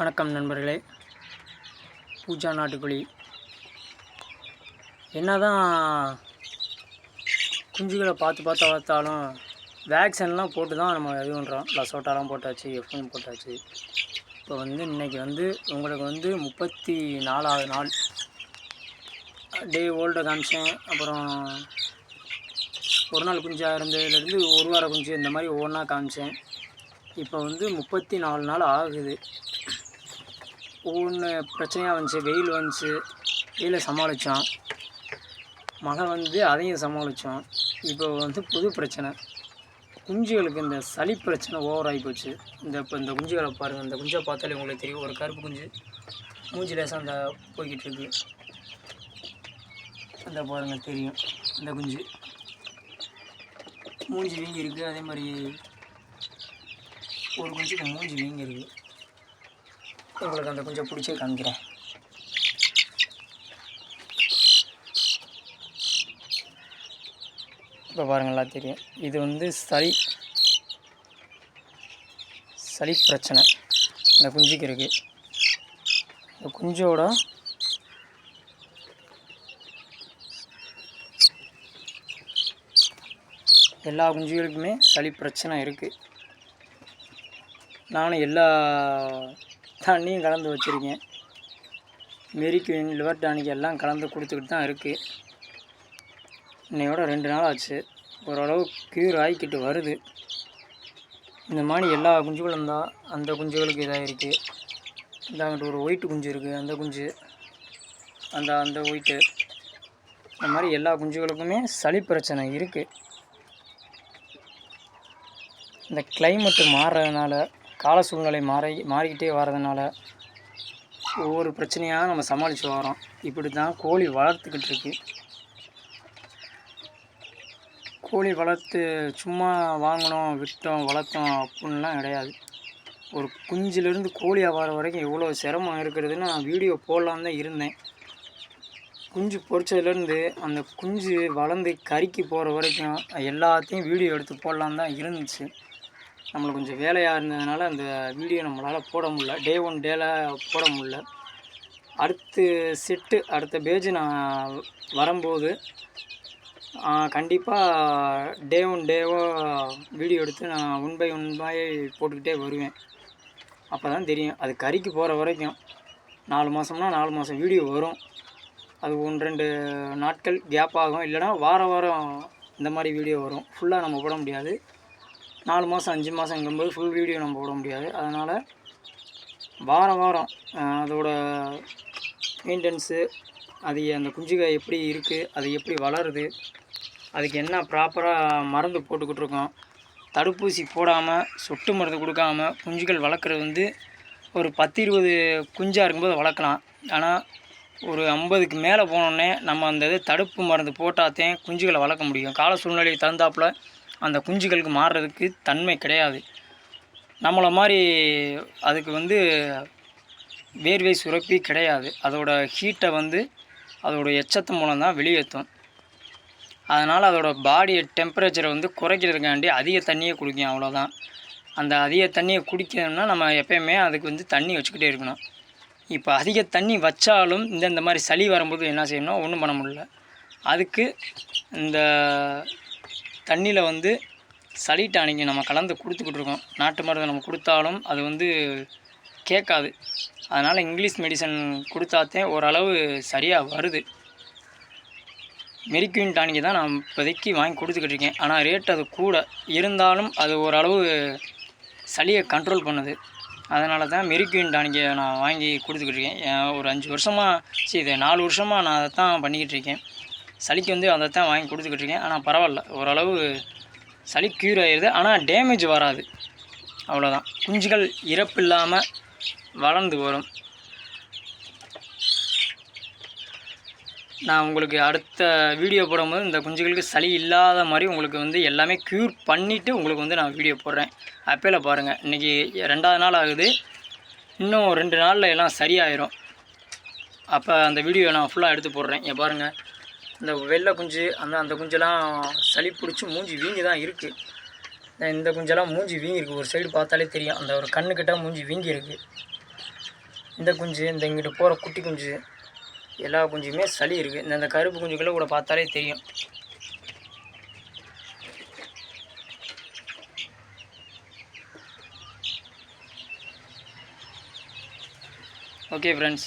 வணக்கம் நண்பர்களே. பூஜா நாட்டுக்கோழி. என்னதான் குஞ்சுகளை பார்த்து பார்த்து வளர்த்தாலும் வேக்சின்லாம் போட்டு தான் நம்ம இது பண்ணுறோம் லசோட்டாலாம் போட்டாச்சு எஃப்எம் போட்டாச்சு. இப்போ வந்து இன்றைக்கி வந்து உங்களுக்கு வந்து முப்பத்தி நாலாவது நாள். டே ஓல்டை காமிச்சேன். அப்புறம் ஒரு நாள் குஞ்சாக இருந்ததுலேருந்து ஒரு வார குஞ்சு இந்த மாதிரி ஒவ்வொன்றா காமிச்சேன். இப்போ வந்து முப்பத்தி நாலு நாள் ஆகுது. ஒவ்வொன்று பிரச்சனையாக வந்துச்சு. வெயில் வந்துச்சு. வெயிலை சமாளித்தோம் மழை வந்து அதையும் சமாளித்தோம் இப்போ வந்து புது பிரச்சனை. குஞ்சுகளுக்கு இந்த சளி பிரச்சனை ஓவராகி போச்சு. இந்த இப்போ இந்த குஞ்சுகளை பாருங்கள் இந்த குஞ்சை பார்த்தாலே உங்களுக்கு தெரியும். ஒரு கருப்பு குஞ்சு மூஞ்சி லேசாக அந்த போய்கிட்டு இருக்கு. அந்த பாருங்கள் தெரியும். இந்த குஞ்சு. மூஞ்சி வீங்கி இருக்குது அதே மாதிரி ஒரு குஞ்சுக்கு மூஞ்சி வீங்கி இருக்குது உங்களுக்கு அந்த கொஞ்சம் பிடிச்சி காமிக்கிறேன். இப்போ பாருங்களா தெரியும். இது வந்து சளி சளி பிரச்சனை. இந்த குஞ்சுக்கு இருக்குது இந்த குஞ்சோட எல்லா குஞ்சுகளுக்குமே சளி பிரச்சனை இருக்குது நானும் எல்லா தண்ணியும் கலந்து வச்சுருக்கேன். மெரிக்வின் லிவர் டானிக் எல்லாம் கலந்து கொடுத்துக்கிட்டு தான் இருக்குது இன்னையோட ரெண்டு நாள் ஆச்சு. ஓரளவு க்யூர் ஆகிக்கிட்டு வருது. இந்த மாதிரி எல்லா குஞ்சுகளும் தான். அந்த குஞ்சுகளுக்கு இதாக இருக்குது இந்தாங்கிட்ட ஒரு ஒயிட்டு குஞ்சு இருக்குது அந்த குஞ்சு அந்த அந்த ஒயிட்டு இந்த மாதிரி எல்லா குஞ்சுகளுக்குமே சளி பிரச்சனை இருக்குது இந்த கிளைமேட்டு மாறுறதுனால கால சூழ்நிலை மாறி மாறிக்கிட்டே வர்றதுனால ஒவ்வொரு பிரச்சனையாக நம்ம சமாளித்து வரோம் இப்படி தான் கோழி வளர்த்துக்கிட்டு இருக்கு. கோழி வளர்த்து சும்மா வாங்கினோம் விற்றோம் வளர்த்தோம் அப்படின்லாம் கிடையாது. ஒரு குஞ்சிலேருந்து கோழி ஆகிற வரைக்கும் எவ்வளோ சிரமம் இருக்கிறதுன்னு நான் வீடியோ போடலான்னு தான் இருந்தேன். குஞ்சு பொரிச்சதுலேருந்து அந்த குஞ்சு வளர்ந்து கறிக்கு போகிற வரைக்கும் எல்லாத்தையும் வீடியோ எடுத்து போடலான்னு தான் இருந்துச்சு. நம்மளுக்கு கொஞ்சம் வேலையாக இருந்ததுனால அந்த வீடியோ நம்மளால் போட முடில டே ஒன் டேல போட முடில அடுத்து செட்டு அடுத்த பேஜ் நான் வரும்போது கண்டிப்பாக டே ஒன் டேவோ வீடியோ எடுத்து நான் ஒன் பை ஒன் பை போட்டுக்கிட்டே வருவேன். அப்போ தான் தெரியும். அது கறிக்கு போகிற வரைக்கும். நாலு மாதம்னா நாலு மாதம் வீடியோ வரும். அது ஒன்று ரெண்டு நாட்கள் கேப் ஆகும். இல்லைனா வார வாரம் இந்த மாதிரி வீடியோ வரும். ஃபுல்லாக நம்ம போட முடியாது. நாலு மாதம் அஞ்சு மாதங்கும்போது ஃபுல் வீடியோ நம்ம போட முடியாது. அதனால் வாரம் வாரம் அதோட மெயின்டெனன்ஸு அது அந்த குஞ்சுகள் எப்படி இருக்குது அது எப்படி வளருது அதுக்கு என்ன ப்ராப்பராக மருந்து போட்டுக்கிட்டுருக்கோம் தடுப்பூசி போடாமல் சொட்டு மருந்து கொடுக்காம குஞ்சுகள் வளர்க்குறது வந்து ஒரு பத்து இருபது குஞ்சாக இருக்கும்போது வளர்க்கலாம். ஆனால் ஒரு ஐம்பதுக்கு மேலே போனோடனே நம்ம அந்த இது தடுப்பு மருந்து போட்டாத்தேன் குஞ்சுகளை வளர்க்க முடியும். கால சூழ்நிலைக்கு தகுந்தாப்புல அந்த குஞ்சுகளுக்கு மாறுறதுக்கு தன்மை கிடையாது. நம்மளை மாதிரி அதுக்கு வந்து வேர்வை சுரப்பி கிடையாது. அதோட ஹீட்டை வந்து அதோட எச்சத்து மூலம் தான் வெளியேற்றும். அதனால் அதோட பாடி டெம்பரேச்சரை வந்து குறைக்கிறதுக்காண்டி அதிக தண்ணியை குடிக்கும் அவ்வளோதான் அந்த அதிக தண்ணியை குடிக்கணும்னா நம்ம எப்பயுமே அதுக்கு வந்து தண்ணி வச்சுக்கிட்டே இருக்கணும். இப்போ அதிக தண்ணி வச்சாலும் இந்த இந்த மாதிரி சளி வரும்போது என்ன செய்யணும் ஒன்றும் பண்ண முடியல. அதுக்கு இந்த தண்ணியில் வந்து சளி டானிக்கு நம்ம கலந்து கொடுத்துக்கிட்டு இருக்கோம் நாட்டு மருந்து நம்ம கொடுத்தாலும் அது வந்து கேட்காது. அதனால் இங்கிலீஷ் மெடிசன் கொடுத்தாத்தே ஓரளவு சரியாக வருது. மெரிக்யூன் டானிக்கு தான் நான் இப்போதைக்கு வாங்கி கொடுத்துக்கிட்டு இருக்கேன் ஆனால் ரேட் அது கூட. இருந்தாலும் அது ஓரளவு சளியை கண்ட்ரோல் பண்ணுது. அதனால தான் மெரிக்யூன் டானிக்கை நான் வாங்கி கொடுத்துக்கிட்டு இருக்கேன் ஒரு அஞ்சு வருஷமாக சரி இது நாலு வருஷமாக நான் அதை தான் பண்ணிக்கிட்டு இருக்கேன் சளிக்கு வந்து அதை தான் வாங்கி கொடுத்துக்கிட்டு இருக்கேன் ஆனால் பரவாயில்ல. ஓரளவு சளி க்யூர் ஆகிடுது ஆனால் டேமேஜ் வராது. அவ்வளோதான் குஞ்சுகள் இறப்பு இல்லாமல் வளர்ந்து வரும். நான் உங்களுக்கு அடுத்த வீடியோ போடும்போது இந்த குஞ்சுகளுக்கு சளி இல்லாத மாதிரி உங்களுக்கு வந்து எல்லாமே க்யூர் பண்ணிவிட்டு உங்களுக்கு வந்து நான் வீடியோ போடுறேன். அப்பேல பாருங்கள் இன்றைக்கி ரெண்டாவது நாள் ஆகுது. இன்னும் ரெண்டு நாளில் எல்லாம் சரியாயிரும். அப்போ அந்த வீடியோ நான் ஃபுல்லாக எடுத்து போடுறேன். இங்கே பாருங்கள் இந்த வெள்ளை குஞ்சு அந்த அந்த குஞ்செல்லாம் சளி பிடிச்சி மூஞ்சி வீங்கி தான் இருக்குது இந்த குஞ்செல்லாம் மூஞ்சி வீங்கியிருக்கு. ஒரு சைடு பார்த்தாலே தெரியும். அந்த ஒரு கண்ணுக்கிட்ட மூஞ்சி வீங்கியிருக்கு. இந்த குஞ்சு இந்த இங்கிட்ட போகிற குட்டி குஞ்சு எல்லா குஞ்சுமே சளி இருக்குது இந்த இந்த கருப்பு குஞ்சுக்குள்ளே கூட பார்த்தாலே தெரியும். Okay friends